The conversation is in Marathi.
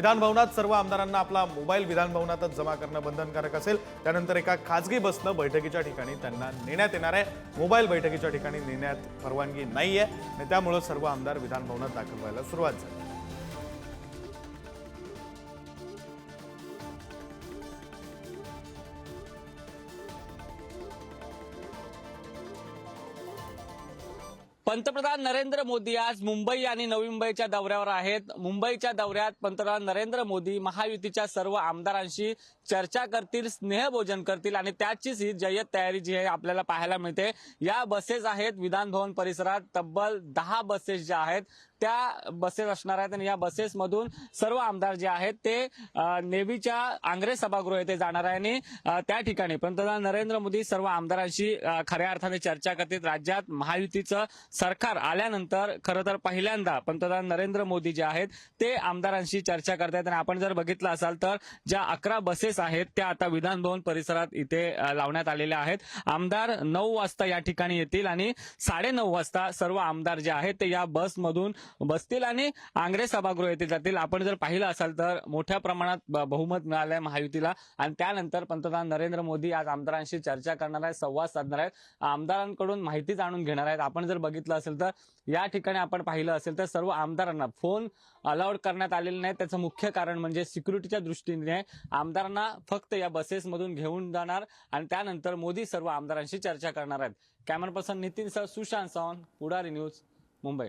विधानभवनात सर्व आमदारांना आपला मोबाईल विधानभवनातच जमा करणं बंधनकारक असेल त्यानंतर एका खाजगी बसनं बैठकीच्या ठिकाणी त्यांना नेण्यात येणार आहे. मोबाईल बैठकीच्या ठिकाणी नेण्यात परवानगी नाही आहे आणि त्यामुळं सर्व आमदार विधानभवनात दाखल व्हायला सुरुवात झाली. पंतप्रधान नरेंद्र मोदी आज मुंबई आणि नवी मुंबईच्या दौऱ्यावर आहेत. मुंबईच्या दौऱ्यात पंतप्रधान नरेंद्र मोदी महायुतीच्या सर्व आमदारांशी चर्चा करतील स्नेहभोजन करतील आणि त्याचीच ही जय्यत तयारी जी आहे आपल्याला पाहायला मिळते. या बसेस आहेत विधानभवन परिसरात तब्बल दहा बसेस ज्या आहेत. त्या बसेस असणार आहेत आणि या बसेसमधून सर्व आमदार जे आहेत ते नेव्हीच्या आंग्रे सभागृह येथे जाणार आहे आणि त्या ठिकाणी पंतप्रधान नरेंद्र मोदी सर्व आमदारांशी खऱ्या अर्थाने चर्चा करतील. राज्यात महायुतीचं सरकार आल्यानंतर खरं तर पहिल्यांदा पंतप्रधान नरेंद्र मोदी जे आहेत ते आमदारांशी चर्चा करतायत. आणि आपण जर बघितलं असाल तर ज्या अकरा बसेस आहेत त्या आता विधानभवन परिसरात इथे लावण्यात आलेल्या आहेत. आमदार नऊ वाजता या ठिकाणी येतील आणि साडेनऊ वाजता सर्व आमदार जे आहेत ते या बसमधून बसतील आणि आंग्रे सभागृह येथे जातील. आपण जर पाहिलं असाल तर मोठ्या प्रमाणात बहुमत मिळालंय महायुतीला. आणि त्यानंतर पंतप्रधान नरेंद्र मोदी आज आमदारांशी चर्चा करणार आहेत संवाद साधणार आहेत. आमदारांकडून माहिती जाणून घेणार आहेत. आपण जर बघितलं असेल तर या ठिकाणी आपण पाहिलं असेल तर सर्व आमदारांना फोन अलाउड करण्यात आलेले नाही त्याचं मुख्य कारण म्हणजे सिक्युरिटीच्या दृष्टीने आमदारांना फक्त या बसेसमधून घेऊन जाणार आणि त्यानंतर मोदी सर्व आमदारांशी चर्चा करणार आहेत. Camera person Nitin sir Sushant Sawant Pudhari news Mumbai.